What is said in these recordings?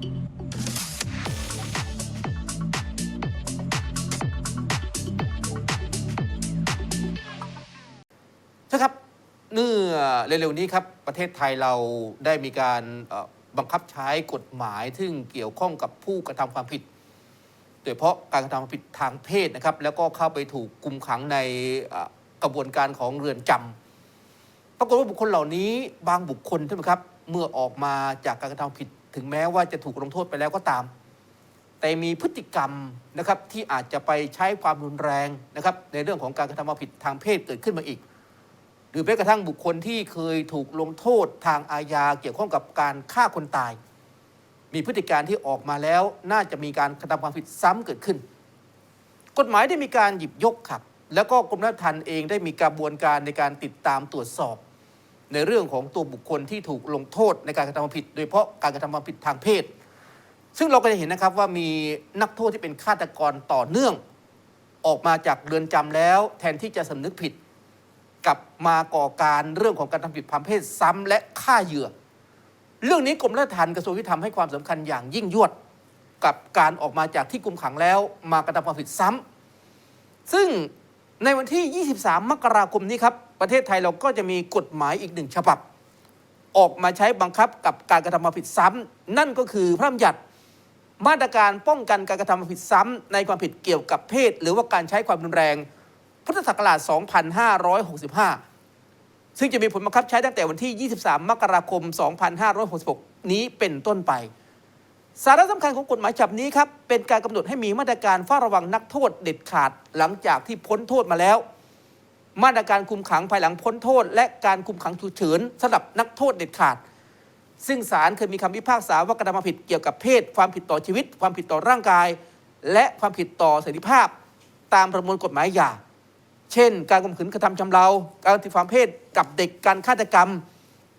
ใช่ครับเมื่อเร็วๆนี้ครับ ประเทศไทยเราได้มีการบังคับใช้กฎหมายซึ่งเกี่ยวข้องกับผู้กระทำความผิด โดยเฉพาะการกระทำความผิดทางเพศนะครับ แล้วก็เข้าไปถูกกุมขังในกระบวนการของเรือนจำปรากฏว่าบุคคลเหล่านี้บางบุคคลใช่ไหมครับ เมื่อออกมาจากการกระทำผิด ถึงแม้ว่าจะถูกลงโทษไปแล้วก็ตาม แต่มีพฤติกรรมนะครับที่อาจจะไปใช้ความรุนแรงนะครับในเรื่องของการกระทำความผิดทางเพศเกิดขึ้นมาอีก หรือแม้กระทั่งบุคคลที่เคยถูกลงโทษทางอาญาเกี่ยวข้องกับการฆ่าคนตาย มีพฤติการที่ออกมาแล้วน่าจะมีการกระทำความผิดซ้ำเกิดขึ้น กฎหมายได้มีการหยิบยกครับ แล้วก็กรมราชทัณฑ์เองได้มีกระบวนการในการติดตามตรวจสอบ ในเรื่องของตัวบุคคลที่ถูกลงโทษในการกระทำความผิด โดยเฉพาะการกระทำความผิดทางเพศ ซึ่งเราก็จะเห็นนะครับว่ามีนักโทษที่เป็นฆาตกรต่อเนื่อง ออกมาจากเรือนจำแล้ว แทนที่จะสำนึกผิดกลับมาก่อการเรื่องของการทำผิดทางเพศซ้ำและฆ่าเหยื่อ เรื่องนี้กรมราชทัณฑ์กระทรวงยุติธรรมให้ความสำคัญอย่างยิ่งยวดกับการออกมาจากที่คุมขังแล้ว มากระทำความผิดซ้ำซึ่งในวันที่ 23 มกราคมนี้ครับ ประเทศไทยเราก็จะมีกฎหมายอีกหนึ่งฉบับ ออกมาใช้บังคับกับการกระทำความผิดซ้ำนั่นก็คือพระราชบัญญัติมาตรการป้องกันการกระทำความผิดซ้ำในความผิดเกี่ยวกับเพศ หรือว่าการใช้ความรุนแรง พุทธศักราช 2565 ซึ่งจะมีผลบังคับใช้ตั้งแต่วันที่ 23 มกราคม 2566 นี้เป็นต้นไป สาระสำคัญของกฎหมายฉบับนี้ครับ เป็นการกำหนดให้มีมาตรการเฝ้าระวังนักโทษเด็ดขาดหลังจากที่พ้นโทษมาแล้ว มาตรการคุมขังภายหลังพ้นโทษ และการคุมขังฉุกเฉินสำหรับนักโทษเด็ดขาด ซึ่งศาลเคยมีคำพิพากษาว่ากระทำความผิดเกี่ยวกับเพศ ความผิดต่อชีวิต ความผิดต่อร่างกาย และความผิดต่อเสรีภาพ ตามประมวลกฎหมายยาเช่น การข่มขืนกระทำชำเรา การติดความเพศกับเด็กการฆาตกรรม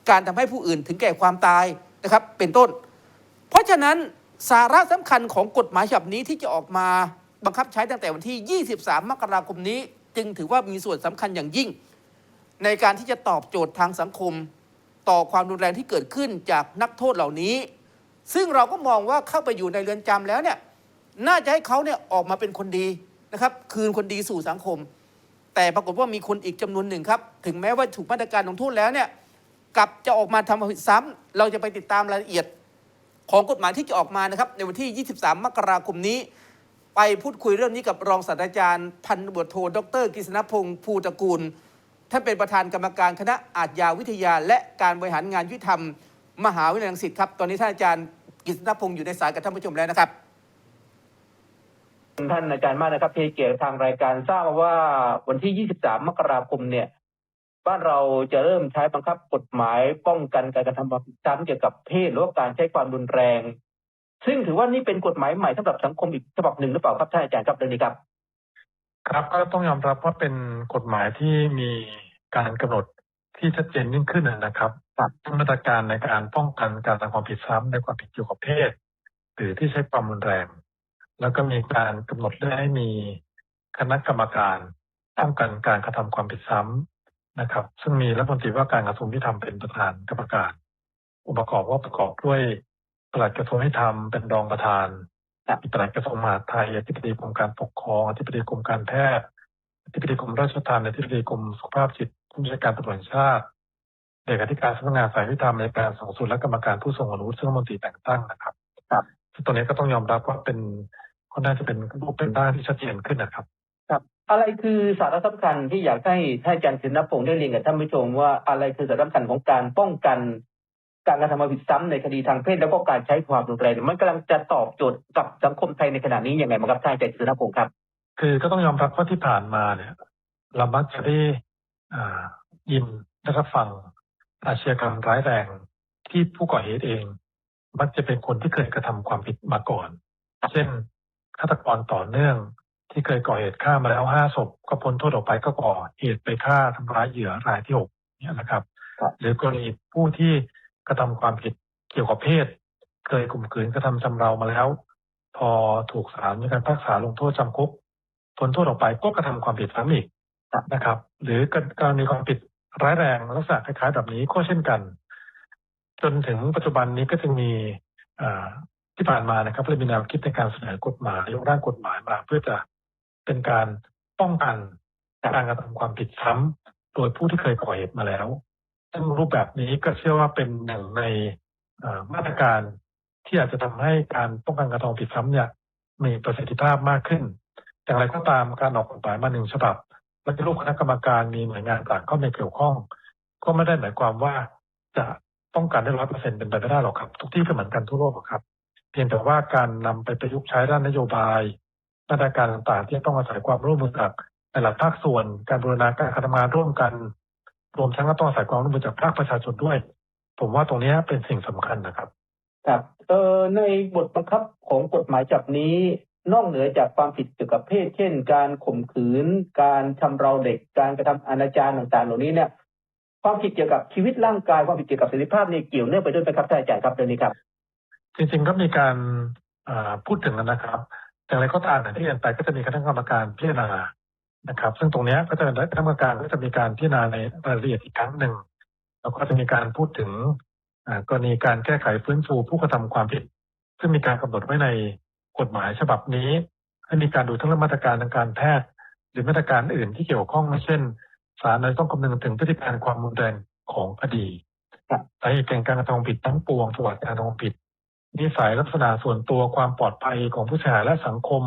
การทำให้ผู้อื่นถึงแก่ความตายนะครับเป็นต้น เพราะฉะนั้นสาระสำคัญของกฎหมายฉบับนี้ที่จะออกมาบังคับใช้ตั้งแต่วันที่ 23 มกราคมนี้ จึงถือว่ามีส่วนสำคัญอย่างยิ่ง ในการที่จะตอบโจทย์ทางสังคม ต่อความรุนแรงที่เกิดขึ้นจากนักโทษเหล่านี้ ซึ่งเราก็มองว่าเข้าไปอยู่ในเรือนจำแล้วเนี่ยน่าจะให้เขาเนี่ยออกมาเป็นคนดีนะครับคืนคนดีสู่สังคม แต่ปรากฏว่ามีคนอีกจำนวนหนึ่งครับ ถึงแม้ว่าถูกมาตรการลงโทษแล้วเนี่ยกลับจะออกมาทำผิดซ้ำเราจะไปติดตามรายละเอียดของกฎหมายที่จะออกมานะครับในวันที่ 23 มกราคมนี้ ไปพูดคุยเรื่องนี้กับรองศาสตราจารย์ พันตำรวจโทดรกฤษณพงศ์ภูตระกูลท่านเป็นประธานกรรมการคณะอาชญาวิทยา และการบริหารงานยุติธรรม มหาวิทยาลัยรังสิตครับ ตอนนี้ท่านอาจารย์กฤษณพงศ์อยู่ในสายกับท่านผู้ชมแล้วนะครับท่านอาจารย์มากนะครับที่เกียรติทางรายการทราบมาว่าวันที่ 23 มกราคมเนี่ย บ้านเราจะเริ่มใช้บังคับกฎหมายป้องกันการกระทำความผิดซ้ำเกี่ยวกับเพศหรือว่าการใช้ความรุนแรง ซึ่งถือว่านี่เป็นกฎหมายใหม่สำหรับสังคมอีกฉบับหนึ่งหรือเปล่าครับท่านอาจารย์ครับเรื่องนี้ครับ ครับก็ต้องยอมรับว่าเป็นกฎหมายที่มีการกำหนดที่ชัดเจนยิ่งขึ้นนะครับครับทั้งมาตรการในการป้องกันการกระทำความผิดซ้ำในความผิดเกี่ยวกับเพศ หรือที่ใช้ความรุนแรง แล้วก็มีการกำหนดเรื่องให้มีคณะกรรมการป้องกันการกระทำความผิดซ้ำนะครับ ซึ่งมีรัฐมนตรีว่าการกระทรวงยุติธรรมเป็นประธานกรรมการองค์ประกอบว่าประกอบด้วย ปลัดกระทรวงยุติธรรมเป็นรองประธานครับมีปลัดกระทรวงมหาดไทยอธิบดีกรมการปกครองอธิบดีกรมการแพทย์อธิบดีกรมราชทัณฑ์อธิบดีกรมสุขภาพจิตผู้บัญชาการตำรวจแห่งชาติเด็กอธิการสำนักงานสายวิธรรมในการสูงสุดและกรรมการผู้ทรงคุณวุฒิซึ่งรัฐมนตรีแต่งตั้งนะครับ ครับซึ่งตรงนี้ก็ต้องยอมรับว่าเป็นค่อนข้างจะเป็นรูปเป็นด้านที่ชัดเจนขึ้นนะครับ ครับ อะไรคือสาระสำคัญที่อยากให้ท่านอาจารย์กฤษณพงศ์ได้เรียนกับท่านผู้ชมว่าอะไรคือสาระสำคัญของการป้องกัน การกระทำความผิดซ้ำในคดีทางเพศแล้วก็การใช้ความรุนแรงมันกำลังจะตอบโจทย์กับสังคมไทยในขณะนี้ยังไงบ้างครับท่านอาจารย์กฤษณพงศ์ครับ คือก็ต้องยอมรับว่าที่ผ่านมาเนี่ยเรามักจะได้อ่ายินและรับฟังอาชญากรรมร้ายแรง ที่ผู้ก่อเหตุเอง มักจะเป็นคนที่เคยกระทำความผิดมาก่อน เช่นฆาตกรต่อเนื่องที่เคยก่อเหตุฆ่ามาแล้วห้าศพก็พ้นโทษออกไปก็ก่อเหตุไปฆ่าทำร้ายเหยื่อรายที่หกเนี่ยนะครับครับหรือกรณีผู้ที่ก ระทำความผิดเกี่ยวกับเพศ เคยข่มขืนกระทำชำเรามาแล้ว พอถูกศาลมีการพิพากษาลงโทษจำคุกพ้นโทษออกไปก็กระทำความผิดซ้ำอีกนะครับ หรือกรณีความผิดร้ายแรงลักษณะคล้ายๆแบบนี้ก็เช่นกัน จนถึงปัจจุบันนี้ก็จะมีที่ผ่านมานะครับเลยมีแนวคิดในการเสนอกฎหมายยกร่างกฎหมายมา เพื่อจะเป็นการป้องกันการกระทำความผิดซ้ำโดยผู้ที่เคยก่อเหตุมาแล้ว ซึ่งรูปแบบนี้ก็เชื่อว่าเป็นหนึ่งในมาตรการที่อาจจะทำให้การป้องกันการะทำผิดซ้ำเนี่ยมีประสิทธิภาพมากขึ้น อย่างไรก็ตามการออกกฎหมายมาหนึ่งฉบับและมีรูปคณะกรรมการมีหน่วยงานต่างเข้ามาเกี่ยวข้อง ก็ไม่ได้หมายความว่าจะป้องกันได้ร้อยเปอร์เซ็นเป็นไปไม่ได้หรอกครับ ทุกที่ก็เหมือนกันทั่วโลกหรอกครับ เพียงแต่ว่าการนำไปประยุกต์ใช้ด้านนโยบายมาตรการต่างๆ ที่ต้องอาศัยความร่วมมือจากหลายๆภาคส่วนการบูรณาการการทำงานร่วมกัน รวมทั้งก็ต้องอาศัยความร่วมมือจากภาคประชาชนด้วย ผมว่าตรงนี้เป็นสิ่งสำคัญนะครับครับเออในบทบังคับของกฎหมายจับนี้นอกเหนือจากความผิดเกี่ยวกับเพศ เช่น การข่มขืน การทำเราเด็ก การกระทำอนาจารต่างๆ เหล่านี้เนี่ย ความผิดเกี่ยวกับชีวิตร่างกาย ความผิดเกี่ยวกับเสรีภาพนี่เกี่ยวเนื่องไปด้วยไหมครับท่านอาจารย์ครับเรื่องนี้ครับ จริงๆก็มีการอ่าพูดถึงกันนะครับ แต่อะไรก็ตามอย่างที่เรียนไปก็จะมีคณะกรรมการพิจารณา นะครับ ซึ่งตรงเนี้ยก็จะเป็นคณะกรรมการก็จะมีการพิจารณาในรายละเอียดอีกครั้งหนึ่งแล้วก็จะมีการพูดถึงอ่ากรณีการแก้ไขฟื้นฟูผู้กระทำความผิด ซึ่งมีการกำหนดไว้ในกฎหมายฉบับนี้ ให้มีการดูทั้งเรื่องมาตรการทางการแพทย์ หรือมาตรการอื่นที่เกี่ยวข้องเช่นศาลต้องคำนึงถึงพฤติการความรุนแรงของคดีครับสาเหตุแห่งการกระทำความผิดทั้งปวงประวัติการกระทำความผิด นิสัยลักษณะส่วนตัวความปลอดภัยของผู้เสียหายและสังคม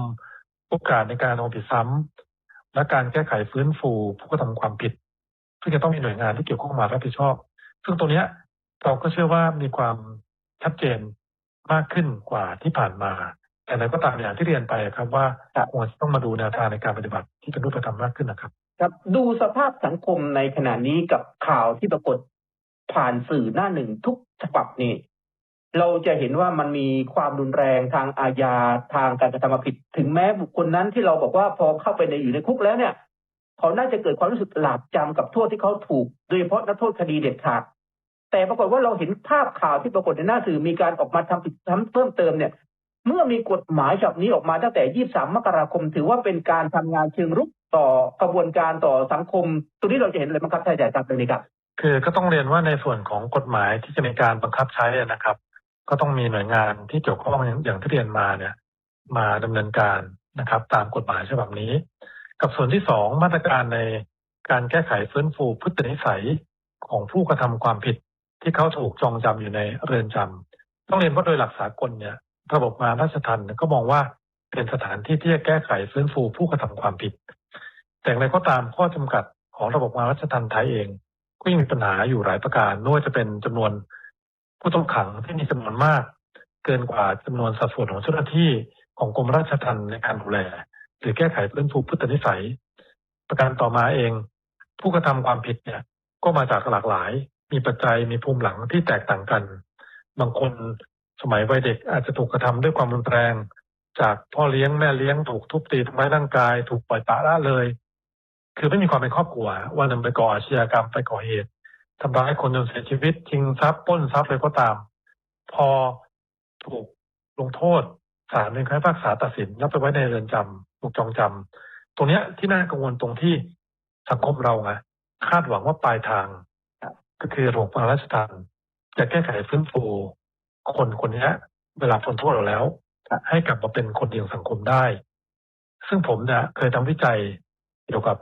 โอกาสในการกระทำความผิดซ้ำ และการแก้ไขฟื้นฟูผู้กระทำความผิด ซึ่งจะต้องมีหน่วยงานที่เกี่ยวข้องมารับผิดชอบ ซึ่งตรงนี้เราก็เชื่อว่ามีความชัดเจนมากขึ้นกว่าที่ผ่านมา แต่ในก็ตามอย่างที่เรียนไปครับว่าควรต้องมาดูแนวทางในการปฏิบัติที่เป็นรูปธรรมมากขึ้นนะครับ ครับดูสภาพสังคมในขณะนี้กับข่าวที่ปรากฏผ่านสื่อหน้าหนึ่งทุกฉบับนี่ เราจะเห็นว่ามันมีความรุนแรงทางอาญาทางการกระทำควาผิด ถึงแม้บุคคลนั้นที่เราบอกว่าพอเข้าไปในอยู่ในคุกแล้วเนี่ย เขาน่าจะเกิดความรู้สึกหลาบจำกับโทษที่เขาถูก โดยเฉพาะนักโทษคดีเด็ดขาดแต่ปรากฏว่าเราเห็นภาพข่าวที่ปรากฏในหน้าสื่อมีการออกมาทำผิดซ้ำเพิ่มเติมเนี่ย เมื่อมีกฎหมายฉบับนี้ออกมาตั้งแต่ 23 มกราคม ถือว่าเป็นการทำงานเชิงรุกต่อกระบวนการต่อสังคมตรงนี้เราจะเห็นอะไรบ้งครับท่านอาจารย์ครับเรื่องนี้ครับคือก็ต้องเรียนว่าในส่วนของกฎหมายที่จะมีการบังคับใช้นะครับ ก็ต้องมีหน่วยงานที่เกี่ยวข้องอย่างที่เรียนมาเนี่ย มาดำเนินการนะครับ ตามกฎหมายฉบับนี้ กับส่วนที่สองมาตรการในการแก้ไขฟื้นฟูพฤตินิสัยของผู้กระทำความผิดที่เขาถูกจองจำอยู่ในเรือนจำต้องเรียนว่าโดยหลักสากลเนี่ย ระบบงานราชทัณฑ์ก็มองว่าเป็นสถานที่ที่จะแก้ไขฟื้นฟูผู้กระทำความผิด แต่อย่างไรก็ตามข้อจำกัดของระบบงานราชทัณฑ์ไทยเอง ก็ยังมีปัญหาอยู่หลายประการไม่ว่าจะเป็นจำนวน ผู้ต้องขังที่มีจำนวนมาก เกินกว่าจำนวนสัดส่วนของเจ้าหน้าที่ของกรมราชทัณฑ์ในการดูแล หรือแก้ไขฟื้นฟูพฤตินิสัย ประการต่อมาเอง ผู้กระทำความผิดเนี่ยก็มาจากหลากหลาย มีปัจจัยมีภูมิหลังที่แตกต่างกัน บางคนสมัยวัยเด็กอาจจะถูกกระทำด้วยความรุนแรง จากพ่อเลี้ยงแม่เลี้ยงถูกทุบตีทำร้ายร่างกาย ถูกปล่อยปละละเลย คือไม่มีความเป็นครอบครัววันหนึ่งไปก่ออาชญากรรมไปก่อเหตุ ทำร้ายคนจนเสียชีวิตชิงทรัพย์ปล้นทรัพย์เลยก็ตาม พอถูกลงโทษศาลเป็นคณะพิพากษาตัดสินรับไปไว้ในเรือนจำถูกจองจำตรงเนี้ยที่น่ากังวลตรงที่สังคมเราไงคาดหวังว่าปลายทาง ก็คือโรงพยาบาลราชทัณฑ์จะแก้ไขฟื้นฟูคนคนนี้เวลาพ้นโทษเราแล้ว ให้กลับมาเป็นคนดีของสังคมได้ ซึ่งผมเนี่ยเคยทำวิจัยเกี่ยวกับ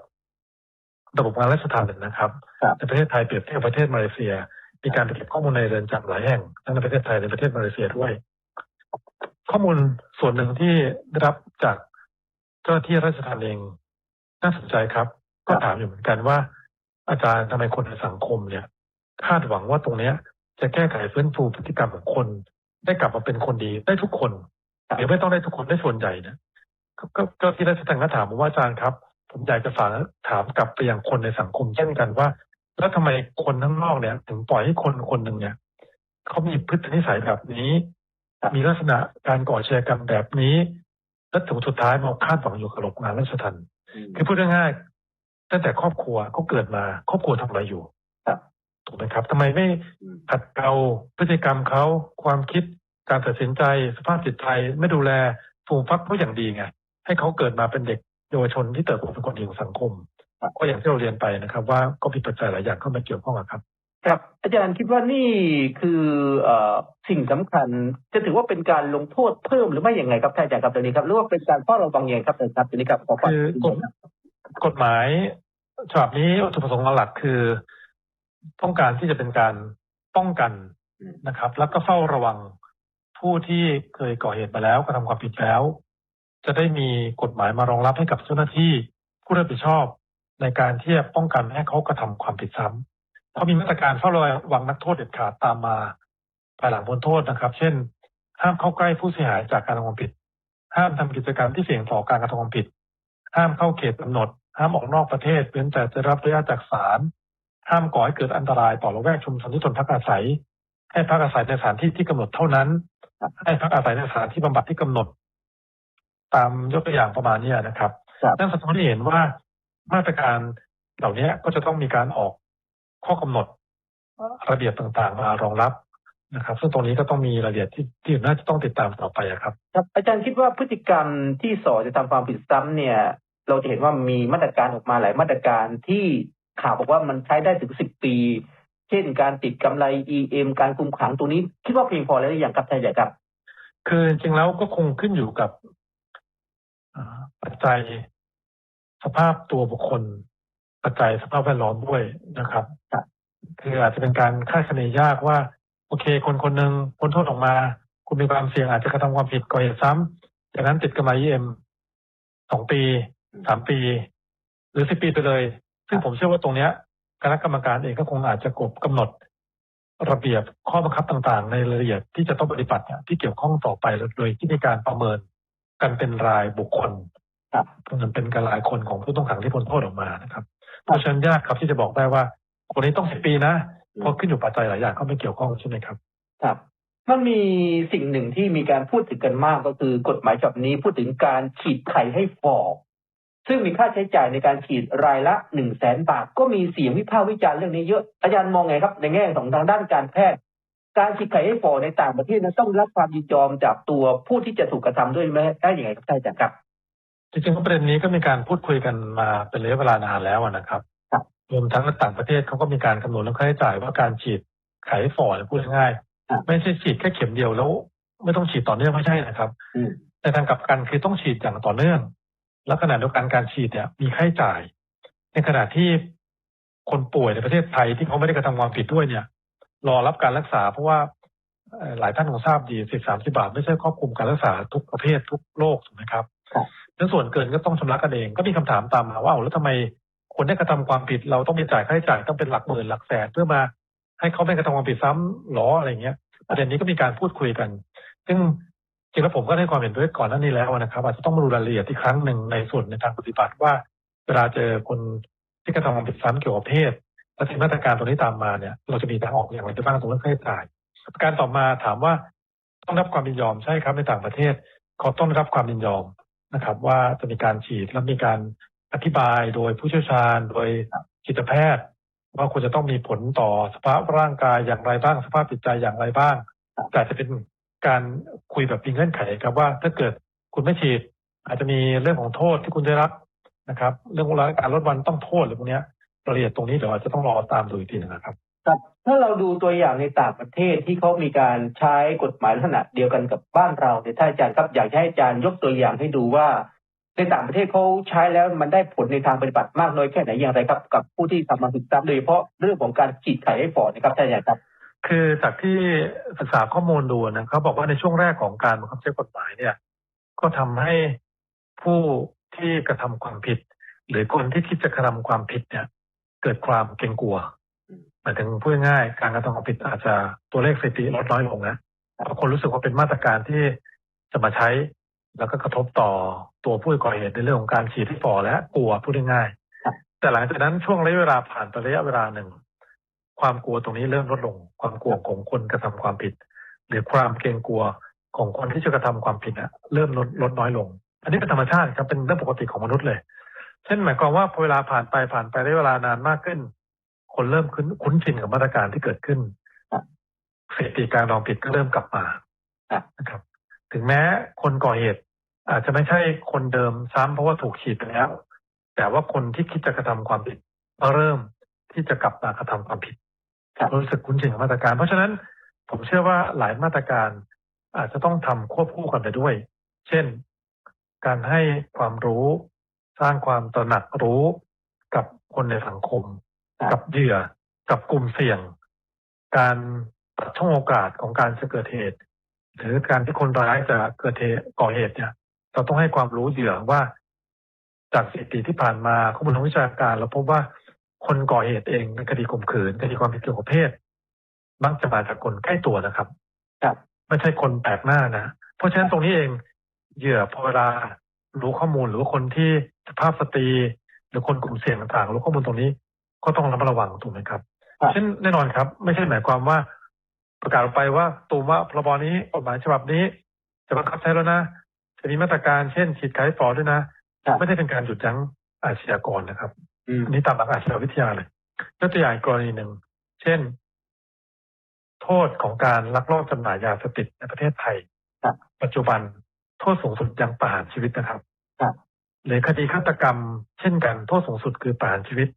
ระบบงานราชทัณฑ์นะครับครับในประเทศไทยเปรียบเทียบกับประเทศมาเลเซีย มีการไปเก็บข้อมูลในเรือนจำหลายแห่งทั้งในประเทศไทยและประเทศมาเลเซียด้วย ข้อมูลส่วนหนึ่งที่ได้รับจากเจ้าหน้าที่ราชทัณฑ์เองน่าสนใจครับ ก็ถามอยู่เหมือนกันว่า อาจารย์ทำไมคนในสังคมเนี่ยคาดหวังว่าตรงเนี้ย จะแก้ไขฟื้นฟูพฤติกรรมของคน ได้กลับมาเป็นคนดีได้ทุกคนครับหรือไม่ต้องได้ทุกคนได้ส่วนใหญ่นะก็ก็ก็ที่ราชทัณฑ์ก็ถามผมว่าอาจารย์ครับ ผมอยากจะฝากถามกลับไปยังคนในสังคมเช่นกันว่า แล้วทำไมคนข้างนอกเนี่ย ถึงปล่อยให้คนคนหนึ่งเนี่ยเขามีพฤตินิสัยแบบนี้ครับมีลักษณะการก่ออาชญากรรมแบบนี้และถึงสุดท้ายมาคาดหวังอยู่กับระบบงานราชทัณฑ์คือพูดง่ายๆตั้งแต่ครอบครัวเขาเกิดมาครอบครัวทำอะไรอยู่ครับถูกไหมครับทำไมไม่อืมขัดเกลาพฤติกรรมเขาความคิดการตัดสินใจ สภาพจิตใจไม่ดูแลฟูมฟักเขาอย่างดีไงให้เขาเกิดมาเป็นเด็ก เยาวชนที่เติบโตเป็นคนดีของสังคมครับก็อย่างที่เราเรียนไปนะครับ ว่าก็มีปัจจัยหลายอย่างเข้ามาเกี่ยวข้องอะครับครับอาจารย์คิดว่านี่คือเอ่อสิ่งสำคัญจะถือว่าเป็นการลงโทษเพิ่มหรือไม่อย่างไรครับท่านอาจารย์ครับตรงนี้ครับหรือว่าเป็นการเฝ้าระวังอย่างไรครับอาจารย์ครับตรงนี้ครับขอความคือกฎกฎหมายฉบับนี้วัตถุประสงค์หลักคือ ต้องการที่จะเป็นการป้องกันนะครับ แล้วก็เฝ้าระวังผู้ที่เคยก่อเหตุมาแล้วกระทำความผิดแล้ว จะได้มีกฎหมายมารองรับให้กับเจ้าหน้าที่ผู้รับผิดชอบ ในการที่จะป้องกันไม่ให้เขากระทำความผิดซ้ำเพรามีมาตรการเฝ้าระวังนักโทษเด็ดขาดตามมาภายหลังพ้นโทษนะครับ เช่น ห้ามเข้าใกล้ผู้เสียหายจากการกระทำความผิด ห้ามทำกิจกรรมที่เสี่ยงต่อการกระทำความผิด ห้ามเข้าเขตกำหนด ห้ามออกนอกประเทศเว้นแต่จะรับอนุญาตจากศาลห้ามก่อให้เกิดอันตรายต่อละแวกชุมชนที่ตนพักอาศัย ให้พักอาศัยในสถานที่ที่กำหนดเท่านั้น ให้พักอาศัยในสถานที่บำบัดที่กำหนด ตามยกตัวอย่างประมาณเนี้ยนะครับครับนั่นสะท้อนให้เห็นว่ามาตรการเหล่านี้ก็จะต้องมีการออกข้อกำหนดระเบียบต่างๆมารองรับนะครับ ซึ่งตรงนี้ก็ต้องมีรายละเอียดที่ที่น่าจะต้องติดตามต่อไปอะครับครับ อาจารย์คิดว่าพฤติกรรมที่ส่อจะทำความผิดซ้ำเนี่ย เราจะเห็นว่ามีมาตรการออกมาหลายมาตรการที่ข่าวบอกว่ามันใช้ได้ถึงสิบปี เช่น การติดกำไร EM การคุมขังตรงนี้ คิดว่าเพียงพอแล้วหรือยังครับท่านอาจารย์ครับ คือจริงๆแล้วก็คงขึ้นอยู่กับอ่า ปัจจัยสภาพตัวบุคคล ปัจจัยสภาพแวดล้อมด้วยนะครับคืออาจจะเป็นการคาดคะเนยากว่า โอเค คนคนหนึ่งพ้นโทษออกมา คุณมีความเสี่ยงอาจจะกระทำความผิดก่อเหตุซ้ำจากนั้นติดกำไรเอ็มสองปีสามปี หรือสิบปีไปเลย ซึ่งผมเชื่อว่าตรงเนี้ยคณะกรรมการเองก็คงอาจจะกบกำหนด ระเบียบข้อบังคับต่างๆ ในรายละเอียดที่จะต้องปฏิบัติเนี่ยที่เกี่ยวข้องต่อไปโดยที่มีการประเมิน กันเป็นรายบุคคลครับประเมินเป็นกันรายคนของผู้ต้องขังที่พ้นโทษออกมานะครับ เพราะฉะนั้นยากครับที่จะบอกได้ว่า คนนี้ต้องสิบปีนะเพราะขึ้นอยู่ปัจจัยหลายอย่างเข้าไม่เกี่ยวข้องใช่ไหมครับ ครับ มันมีสิ่งหนึ่งที่มีการพูดถึงกันมากก็คือกฎหมายฉบับนี้พูดถึงการฉีดไข่ให้ฟอกซึ่งมีค่าใช้จ่ายในการฉีดรายละหนึ่งแสนบาท ก็มีเสียงวิพากษ์วิจารณ์เรื่องนี้เยอะอาจารย์มองไงครับ ในแง่ของทางด้านการแพทย์ การฉีดไข่ให้ฟอกในต่างประเทศนั้นต้องรับความยินยอมจากตัวผู้ที่จะถูกกระทำด้วยไหมได้ยังไงครับท่านอาจารย์ครับจริงๆแล้วประเด็นนี้ก็มีการพูดคุยกันมาเป็นระยะเวลานานแล้วอะนะครับครับรวมทั้งต่างประเทศเขาก็มีการคำนวณเรื่องค่าใช้จ่ายว่าการฉีดไขฝ่อเนี่ยพูดง่ายๆไม่ใช่ฉีดแค่เข็มเดียวแล้ว ไม่ต้องฉีดต่อเนื่องไม่ใช่นะครับอืมในทางกลับกันคือต้องฉีดอย่างต่อเนื่อง แล้วขณะเดียวกันการฉีดเนี่ย มีค่าใช้จ่าย ในขณะที่คนป่วยในประเทศไทยที่เขาไม่ได้กระทำความผิดด้วยเนี่ย รอรับการรักษา เพราะว่าเอ่อหลายท่านคงทราบดีสิบสามสิบาท ไม่ใช่ครอบคลุมการรักษาทุกประเภททุกโรคถูกไหมครับครับแล้วส่วนเกินก็ต้องชำระกันเอง ก็มีคำถามตามมาว่าอ้าวแล้วทำไมคนได้กระทำความผิดเราต้องมีจ่ายค่าใช้จ่ายต้องเป็นหลักหมื่นหลักแสนเพื่อมา ให้เขาไม่กระทำความผิดซ้ำหรออะไรเงี้ย ประเด็นนี้ก็มีการพูดคุยกัน ซึ่งจริงแล้วผมก็ให้ความเห็นด้วยก่อนหน้านี้แล้วนะครับอาจจะต้องมาดูรายละเอียดอีกครั้งหนึ่งในส่วนในทางปฏิบัติว่า เวลาเจอคนที่กระทำความผิดซ้ำเกี่ยวกับเพศ และที่มาตรการตัวนี้ตามมาเนี่ยเราจะมีทางออกอย่างไรได้บ้างตรงเรื่องค่าใช้จ่ายการต่อมาถามว่าต้องรับความยินยอมใช่ครับในต่างประเทศเขาต้องรับความยินยอมนะครับ ว่าจะมีการฉีดและมีการอธิบายโดยผู้เชี่ยวชาญ โดยจิตแพทย์ ว่าควรจะต้องมีผลต่อสภาพร่างกายอย่างไรบ้าง สภาพจิตใจอย่างไรบ้างแต่จะเป็นการคุยแบบมีเงื่อนไขครับว่าถ้าเกิดคุณไม่ฉีด อาจจะมีเรื่องของโทษที่คุณได้รับนะครับ เรื่องของการลดวันต้องโทษหรือพวกเนี้ย รายละเอียดตรงนี้เดี๋ยวอาจจะต้องรอตามดูอีกทีหนึงนะครับครับถ้าเราดูตัวอย่างในต่างประเทศที่เขามีการใช้กฎหมายลักษณะเดียวกันกับบ้านเราเนี่ยท่านอาจารย์ครับอยากจะให้อาจารย์ยกตัวอย่างให้ดูว่า ในต่างประเทศเขาใช้แล้วมันได้ผลในทางปฏิบัติมากน้อยแค่ไหนอย่างไรครับ กับผู้ที่ทำมาศึกษาโดยเฉพาะเรื่องของการฉีดไข่ให้ฟอนะครับท่านอาจารย์ครับ คือจากที่ศึกษาข้อมูลดูนะเขาบอกว่าในช่วงแรกของการบังคับใช้กฎหมายเนี่ย ก็ทำให้ผู้ที่กระทำความผิด หรือคนที่คิดจะกระทำความผิดเนี่ย เกิดความเกรงกลัวหมายถึงพูดง่ายๆการกระทำความผิดอาจจะตัวเลขสถิติลดน้อยลงนะเพราะคนรู้สึกว่าเป็นมาตรการที่จะมาใช้ แล้วก็กระทบต่อตัวผู้ก่อเหตุในเรื่องของการฉีดที่ฝ่อและกลัวพูดง่ายครับๆแต่หลังจากนั้นช่วงระยะเวลาผ่านไประยะเวลาหนึ่ง ความกลัวตรงนี้เริ่มลดลง ความกลัวของคนกระทำความผิด หรือความเกรงกลัวของคนที่จะกระทำความผิดอะเริ่มลดลดน้อยลง อันนี้เป็นธรรมชาติครับเป็นเรื่องปกติของมนุษย์เลย เช่นหมายความว่าพอเวลาผ่านไปผ่านไประยะเวลานานมากขึ้น คนเริ่มคุ้นคุ้นชินกับมาตรการที่เกิดขึ้นครับสถิติการลองผิดก็เริ่มกลับมานะครับ ถึงแม้คนก่อเหตุ อาจจะไม่ใช่คนเดิมซ้ำเพราะว่าถูกฉีดไปแล้ว แต่ว่าคนที่คิดจะกระทำความผิดก็เริ่มที่จะกลับมากระทำความผิดรู้สึกคุ้นชินกับมาตรการ เพราะฉะนั้นผมเชื่อว่าหลายมาตรการอาจจะต้องทำควบคู่กันไปด้วย เช่น การให้ความรู้ สร้างความตระหนักรู้กับคนในสังคม ครับ กับเหยื่อ กับกลุ่มเสี่ยง การตัดช่องโอกาสของการจะเกิดเหตุ หรือการที่คนร้ายจะเกิดเหตุก่อเหตุเนี่ย เราต้องให้ความรู้เหยื่อว่า จากสถิติที่ผ่านมาข้อมูลทางวิชาการเราพบว่าคนก่อเหตุเองในคดีข่มขืนคดีความผิดเกี่ยวกับเพศมักจะมาจากคนใกล้ตัวนะครับ ครับ ไม่ใช่คนแปลกหน้านะ เพราะฉะนั้นตรงนี้เองเหยื่อพอเวลารู้ข้อมูลหรือว่าคนที่ สภาพสตรีหรือคนกลุ่มเสี่ยงต่างๆรู้ข้อมูลตรงนี้ก็ต้องระมัดระวังถูกไหมครับครับเช่นแน่นอนครับ ไม่ใช่หมายความว่า ประกาศออกไปว่าตูมว่าพรบนี้กฎหมายฉบับนี้ จะบังคับใช้แล้วนะจะมีมาตรการเช่นฉีดไข้ฟอด้วยนะครับไม่ได้เป็นการหยุดยั้งอาชญากรนะครับอืมอันนี้ตามหลักอาชญาวิทยาเลยยกตัวอย่างกรณีหนึ่ง เช่น โทษของการลักลอบจำหน่ายยาเสพติดในประเทศไทยครับปัจจุบันโทษสูงสุดยังประหารชีวิตนะครับครับ หรือคดีฆาตกรรม เช่นกันโทษสูงสุดคือประหารชีวิต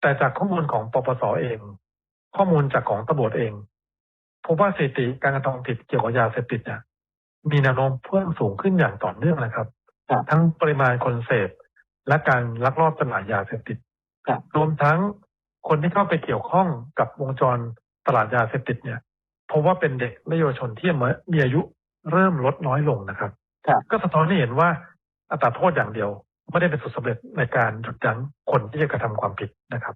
แต่จากข้อมูลของปปสเอง ข้อมูลจากของตำรวจเองพบว่าสถิติการกระทำผิดเกี่ยวกับยาเสพติดเนี่ยมีแนวโน้มเพิ่มสูงขึ้นอย่างต่อเนื่องนะครับครับทั้งปริมาณคนเสพและการลักลอบจำหน่ายยาเสพติดครับรวมทั้งคนที่เข้าไปเกี่ยวข้องกับวงจรตลาดยาเสพติดเนี่ยพบว่าเป็นเด็กและเยาวชนที่มีอายุเริ่มลดน้อยลงนะครับครับก็สะท้อนให้เห็นว่า อัตราโทษอย่างเดียว ไม่ได้เป็นสุดสำเร็จในการหยุดยั้งคนที่จะกระทำความผิดนะครับ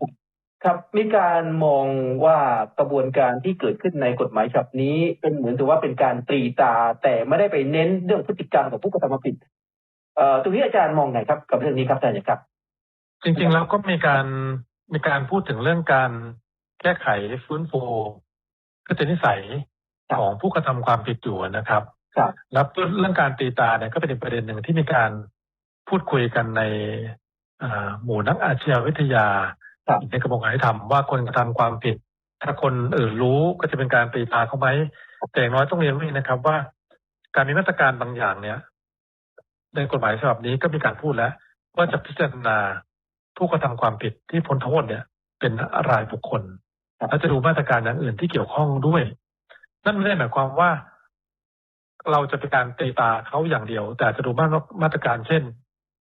ครับมีการมองว่ากระบวนการที่เกิดขึ้นในกฎหมายฉบับนี้ เป็นเหมือนถือว่าเป็นการตรีตา แต่ไม่ได้ไปเน้นเรื่องพฤติกรรมของผู้กระทำความผิดเอ่อตรงนี้อาจารย์มองไงครับ กับเรื่องนี้ครับอาจารย์ครับ จริงๆแล้วก็มีการมีการพูดถึงเรื่องการแก้ไขฟื้นฟูพฤตินิสัยครับของผู้กระทำความผิดอยู่นะครับครับ แล้วเรื่องการตีตาเนี่ยก็เป็นอีกประเด็นหนึ่งที่มีการพูดคุยกันในอ่าหมู่นักอาชญาวิทยาครับในกระบวนการยุติธรรมว่าคนกระทำความผิด ถ้าคนอื่นรู้ก็จะเป็นการตีตาเขาไหมแต่อย่างน้อยต้องเรียนไว้นะครับว่า การมีมาตรการบางอย่างเนี่ย ในกฎหมายฉบับนี้ก็มีการพูดแล้ว ว่าจะพิจารณาผู้กระทำความผิดที่พ้นโทษเนี่ย เป็นรายบุคคลครับและจะดูมาตรการอย่างอื่นที่เกี่ยวข้องด้วย นั่นไม่ได้หมายความว่า เราจะเป็นการตีตาเขาอย่างเดียว แต่จะดูมามาตรการเช่น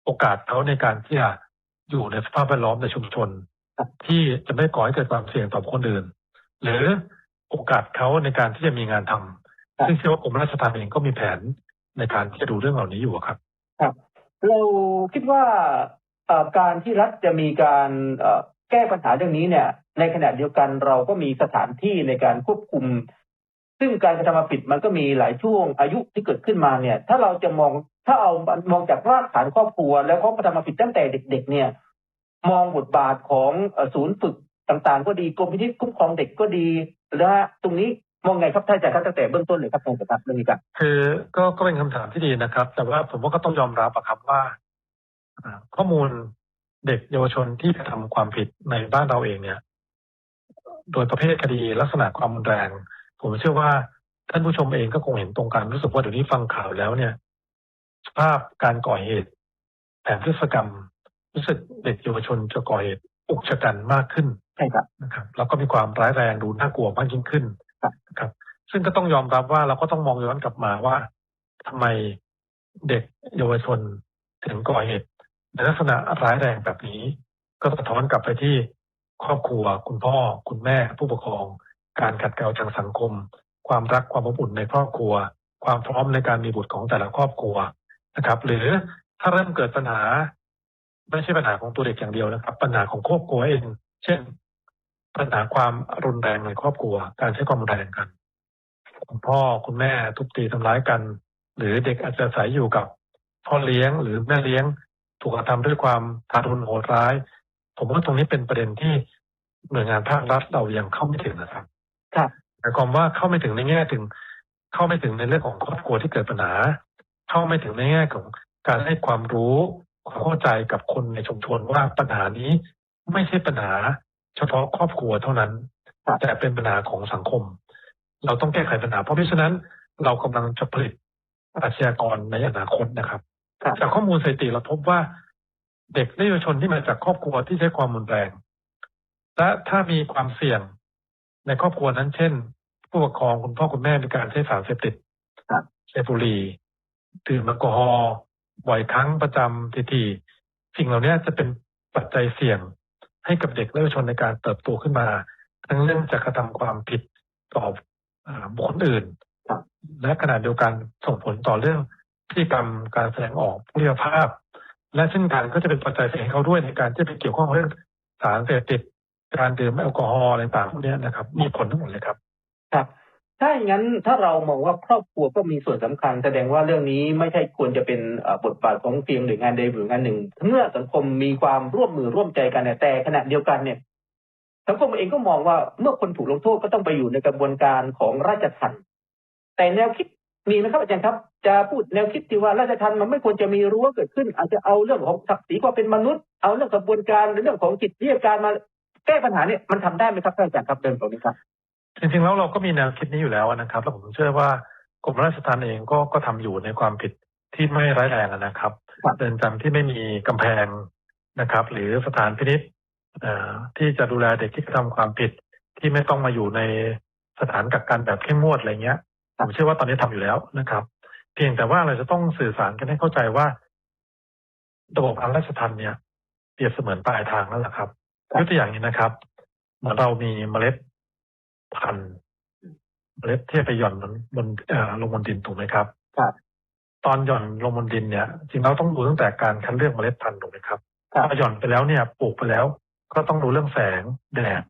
โอกาสเขาในการที่จะอยู่ในสภาพแวดล้อมในชุมชนครับที่จะไม่ก่อให้เกิดความเสี่ยงต่อคนอื่น หรือโอกาสเขาในการที่จะมีงานทำซึ่งเชื่อว่ากรมราชทัณฑ์เองก็มีแผนในการที่จะดูเรื่องเหล่านี้อยู่ครับ ครับ เราคิดว่าเอ่อการที่รัฐจะมีการเอ่อแก้ปัญหาเรื่องนี้เนี่ย ในขณะเดียวกันเราก็มีสถานที่ในการควบคุม ซึ่งการกระทำความผิดมันก็มีหลายช่วงอายุที่เกิดขึ้นมาเนี่ย ถ้าเราจะมองถ้าเอามองจากรากฐานครอบครัว แล้วเขากระทำความผิดตั้งแต่เด็ก ๆ เนี่ย มองบทบาทของศูนย์ฝึกต่างๆ ก็ดีกรมพินิจคุ้มครองเด็กก็ดีนะฮะตรงนี้มองไงครับท่านอาจารย์ตั้งแต่เบื้องต้นเลยครับท่านอาจารย์ครับเรื่องนี้ครับคือก็ก็เป็นคำถามที่ดีนะครับ แต่ว่าผมว่าก็ต้องยอมรับอะครับว่าอ่าข้อมูลเด็กเยาวชนที่กระทำความผิดในบ้านเราเองเนี่ย โดยประเภทคดีลักษณะความรุนแรง ผมเชื่อว่าท่านผู้ชมเองก็คงเห็นตรงกันรู้สึกว่าเดี๋ยวนี้ฟังข่าวแล้วเนี่ย สภาพการก่อเหตุแผนพฤติกรรม รู้สึกเด็กเยาวชนจะก่อเหตุอุกชะกันมากขึ้นใช่ครับนะครับ แล้วก็มีความร้ายแรงดูน่ากลัวมากยิ่งขึ้นครับนะครับ ซึ่งก็ต้องยอมรับว่าเราก็ต้องมองย้อนกลับมาว่าทำไมเด็กเยาวชนถึงก่อเหตุในลักษณะร้ายแรงแบบนี้ ก็สะท้อนกลับไปที่ครอบครัว คุณพ่อ คุณแม่ผู้ปกครอง การขัดเกลาทางสังคม ความรักความอบอุ่นในครอบครัว ความพร้อมในการมีบุตรของแต่ละครอบครัวนะครับ หรือถ้าเริ่มเกิดปัญหา ไม่ใช่ปัญหาของตัวเด็กอย่างเดียวนะครับ ปัญหาของครอบครัวเอง เช่น ปัญหาความรุนแรงในครอบครัว การใช้ความรุนแรงกันคุณพ่อคุณแม่ทุบตีทำร้ายกัน หรือเด็กอาจจะอาศัยอยู่กับพ่อเลี้ยงหรือแม่เลี้ยงถูกกระทำด้วยความทารุณโหดร้าย ผมว่าตรงนี้เป็นประเด็นที่หน่วยงานภาครัฐเรายังเข้าไม่ถึงนะครับครับ หมายความว่าเข้าไม่ถึงในแง่ถึง เข้าไม่ถึงในเรื่องของครอบครัวที่เกิดปัญหา เข้าไม่ถึงในแง่ของการให้ความรู้ความเข้าใจกับคนในชุมชนว่าปัญหานี้ไม่ใช่ปัญหา เฉพาะครอบครัวเท่านั้นครับแต่เป็นปัญหาของสังคม เราต้องแก้ไขปัญหา เพราะฉะนั้นเรากำลังจะผลิตอาชญากรในอนาคตนะครับครับจากข้อมูลสถิติเราพบว่าเด็กและเยาวชนที่มาจากครอบครัวที่ใช้ความรุนแรง และถ้ามีความเสี่ยง ในครอบครัวนั้น เช่น ผู้ปกครองคุณพ่อคุณแม่มีการใช้สารเสพติดครับเสพบุหรี่ดื่มแอลกอฮอล์บ่อยครั้งประจำทีๆสิ่งเหล่านี้จะเป็นปัจจัยเสี่ยงให้กับเด็กและเยาวชนในการเติบโตขึ้นมา ทั้งเรื่องจะกระทำความผิดต่ออาบุคคลอื่นครับและขณะเดียวกันส่งผลต่อเรื่องพฤติกรรมการแสดงออกพุทธิภาพ และเช่นกันก็จะเป็นปัจจัยเสี่ยงให้เขาด้วยในการที่ไปเกี่ยวข้องกับเรื่องสารเสพติด การดื่มแอลกอฮอล์อะไรต่างพวกนี้นะครับ มีผลทั้งหมดเลยครับ ครับ ถ้าอย่างนั้นถ้าเรามองว่าครอบครัวก็มีส่วนสำคัญ แสดงว่าเรื่องนี้ไม่ใช่ควรจะเป็นบทบาทของเพียงหน่วยงานใดหน่วยงานหนึ่งเมื่อสังคมมีความร่วมมือร่วมใจกันแต่ขณะเดียวกันเนี่ยสังคมเองก็มองว่าเมื่อคนถูกลงโทษก็ต้องไปอยู่ในกระบวนการของราชทัณฑ์แต่แนวคิดมีไหมครับอาจารย์ครับ จะพูดแนวคิดที่ว่าราชทัณฑ์มันไม่ควรจะมีรั้วเกิดขึ้น อาจจะเอาเรื่องของศักดิ์ศรีความเป็นมนุษย์เอาเรื่องกระบวนการหรือเรื่องของจิตวิทยาการมา ก้ปัญหาเนี่ยมันทำได้ไหมครับท่านอาจารย์ครับเดินตรงนี้ครับ จริงๆแล้วเราก็มีแนวคิดนี้อยู่แล้วนะครับแล้วผมเชื่อว่ากรมราชทัณฑ์เองก็ก็ทำอยู่ในความผิดที่ไม่ร้ายแรงนะครับครับเรือนจำที่ไม่มีกำแพงนะครับ หรือสถานพินิษเอ่อที่จะดูแลเด็กที่กระทำความผิดที่ไม่ต้องมาอยู่ในสถานกักกันแบบเข้มงวดอะไรเงี้ยผมเชื่อว่าตอนนี้ทำอยู่แล้วนะครับ เพียงแต่ว่าเราจะต้องสื่อสารกันให้เข้าใจว่า ระบบการราชทัณฑ์เนี่ยเปรียบเสมือนปลายทางแล้วล่ะครับครับ ยกตัวอย่างนี้นะครับเหมือนเรามีเมล็ดพันธุ์เมล็ดที่ไปหย่อนบนบนเอ่อลงบนดินถูกไหมครับครับตอนหย่อนลงบนดินเนี่ยจริงเราต้องดูตั้งแต่การคัดเลือกเมล็ดพันธุ์ถูกไหมครับครับพอหย่อนไปแล้วเนี่ย ปลูกไปแล้ว ก็ต้องดูเรื่องแสงแดด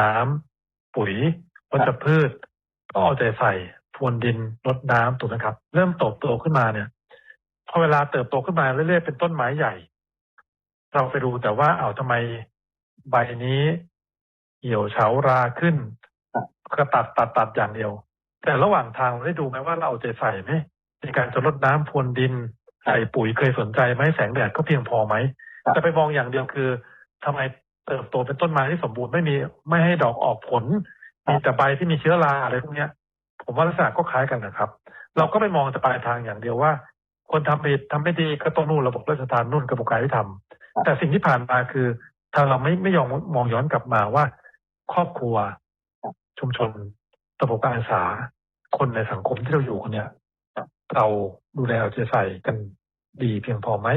น้ำปุ๋ยวัชพืชก็เอาใจใส่พรวนดินรดน้ำถูกไหมครับ เริ่มโตโตขึ้นมาเนี่ยพอเวลาเติบโตขึ้นมาเรื่อยๆเป็นต้นไม้ใหญ่ เราไปดูแต่ว่าเอาวทำไม ใบนี้เหี่ยวเฉาราขึ้นครับก็ตัดตัดตัดอย่างเดียว แต่ระหว่างทางเราได้ดูไหมว่าเราเอาใจใส่ไหมในการจะรดน้ำพรวนดินใส่ปุ๋ยเคยสนใจไหมแสงแดดก็เพียงพอไหมครับแต่ไปมองอย่างเดียวคือทำไมเติบโตเป็นต้นไม้ที่สมบูรณ์ไม่มีไม่ให้ดอกออกผลมีแต่ใบที่มีเชื้อราอะไรพวกเนี้ย ผมว่าลักษณะก็คล้ายกันนะครับ เราก็ไปมองแต่ปลายทางอย่างเดียวว่า คนทำผิดทำไม่ดีก็ต้องนู่นระบบราชทานนู่นกระบวนการที่ทำแต่สิ่งที่ผ่านมาคือ ถ้าเราไม่ไม่ยอมมองย้อนกลับมาว่า ครอบครัว ชุมชนระบบการศึกษา คนในสังคมที่เราอยู่กันเนี่ยเราดูแลเอาใจใส่กันดีเพียงพอไหม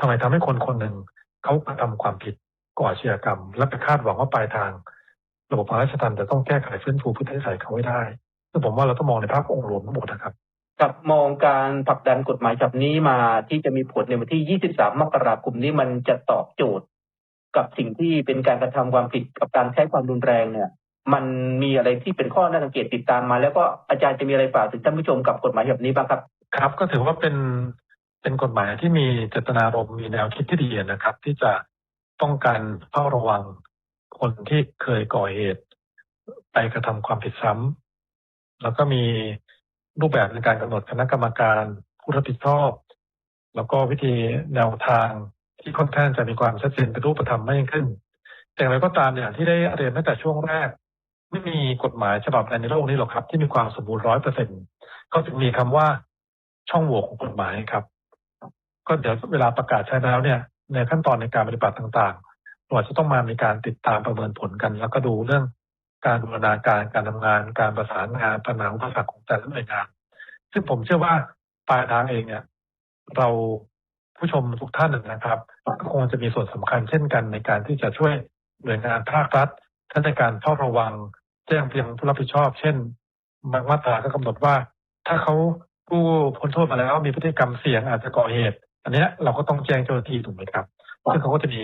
ทำไมทำให้คนคนหนึ่งเขากระทำความผิดก่ออาชญากรรม และไปคาดหวังว่าปลายทาง ระบบการราชทัณฑ์จะต้องแก้ไขฟื้นฟูพฤตินิสัยเขาไว้ได้ซึ่งผมว่าเราต้องมองในภาพองค์รวมทั้งหมดนะครับกับมองการผลักดันกฎหมายฉบับนี้มาที่จะมีผลในวันที่ 23 มกราคมนี้มันจะตอบโจทย์ กับสิ่งที่เป็นการกระทำความผิดกับการใช้ความรุนแรงเนี่ย มันมีอะไรที่เป็นข้อน่าสังเกตติดตามมา แล้วก็อาจารย์จะมีอะไรฝากถึงท่านผู้ชมกับกฎหมายฉบับนี้บ้างครับ ครับ ก็ถือว่าเป็นเป็นกฎหมายที่มีเจตนารมณ์มีแนวคิดที่ดีนะครับ ที่จะป้องกันเฝ้าระวังคนที่เคยก่อเหตุ ไปกระทำความผิดซ้ำแล้วก็มีรูปแบบในการกำหนดคณะกรรมการผู้รับผิดชอบ แล้วก็วิธีแนวทาง ที่ค่อนข้างจะมีความชัดเจนเป็นรูปธรรมมากยิ่งขึ้นแต่อย่างไรก็ตามอย่างที่ได้เรียนตั้งแต่ช่วงแรก ไม่มีกฎหมายฉบับใดในโลกนี้หรอกครับ ที่มีความสมบูรณ์ร้อยเปอร์เซ็นต์ก็จึงมีคำว่าช่องโหว่ของกฎหมายครับ ก็เดี๋ยวเวลาประกาศใช้แล้วเนี่ย ในขั้นตอนในการปฏิบัติต่างๆเราจะต้องมามีการติดตามประเมินผลกัน แล้วก็ดูเรื่องการบูรณาการการทำงาน การประสานงานปัญหาอุปสรรคของแต่ละหน่วยงาน ซึ่งผมเชื่อว่าปลายทางเองเนี่ย เรา ผู้ชมทุกท่านนะครับก็คงจะมีส่วนสำคัญเช่นกันในการที่จะช่วยหน่วยงานภาครัฐท่านในการเฝ้าระวังแจ้งเพียงผู้รับผิดชอบ เช่นบางมาตราก็กำหนดว่า ถ้าเขาผู้พ้นโทษมาแล้วมีพฤติกรรมเสี่ยงอาจจะก่อเหตุ อันเนี้ยเราก็ต้องแจ้งเจ้าหน้าที่ถูกไหมครับซึ่งเขาก็จะมี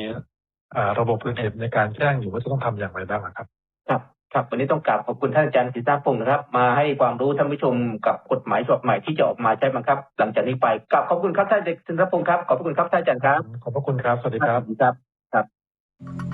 อ่าระบบอื่นๆในการแจ้งอยู่ว่าจะต้องทำอย่างไรบ้างนะครับ ครับ ครับวันนี้ต้องกราบขอบคุณท่านอาจารย์ศิษฐาพงศ์นะครับ มาให้ความรู้ท่านผู้ชมกับกฎหมายฉบับใหม่ที่จะออกมาใช้บังคับ หลังจากนี้ไปกราบขอบคุณครับท่านศิษฐาพงศ์ครับขอบคุณครับท่านอาจารย์ครับ ขอบพระคุณครับสวัสดีครับครับครับ